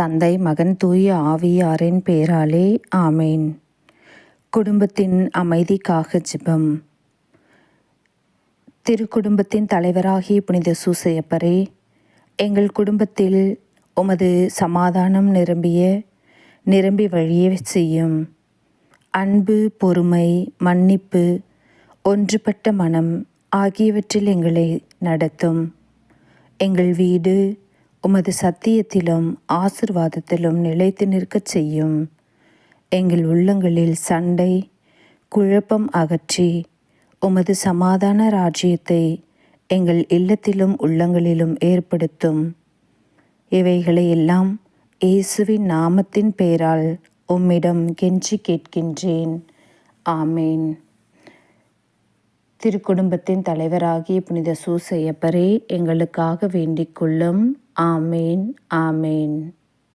தந்தை மகன் தூய ஆவியாரின் பேராலே ஆமேன். குடும்பத்தின் அமைதிக்காக ஜிபம். திருக்குடும்பத்தின் தலைவராகிய புனித சூசையப்பரே எங்கள் குடும்பத்தில் உமது சமாதானம் நிரம்பிய நிரம்பி வழியே செய்யும். அன்பு பொறுமை மன்னிப்பு ஒன்றுபட்ட மனம் ஆகியவற்றில் எங்களை நடத்தும். எங்கள் வீடு உமது சத்தியத்திலும் ஆசிர்வாதத்திலும் நிலைத்து நிற்கச் செய்யும். எங்கள் உள்ளங்களில் சண்டை குழப்பம் அகற்றி உமது சமாதான ராஜ்யத்தை எங்கள் இல்லத்திலும் உள்ளங்களிலும் ஏற்படுத்தும். இவைகளை எல்லாம் இயேசுவின் நாமத்தின் பெயரால் உம்மிடம் கெஞ்சி கேட்கின்றேன். ஆமேன். திருக்குடும்பத்தின் தலைவராகிய புனித சூசையப்பரே எங்களுக்காக வேண்டிக் கொள்ளும் ஆமேன் ஆமேன்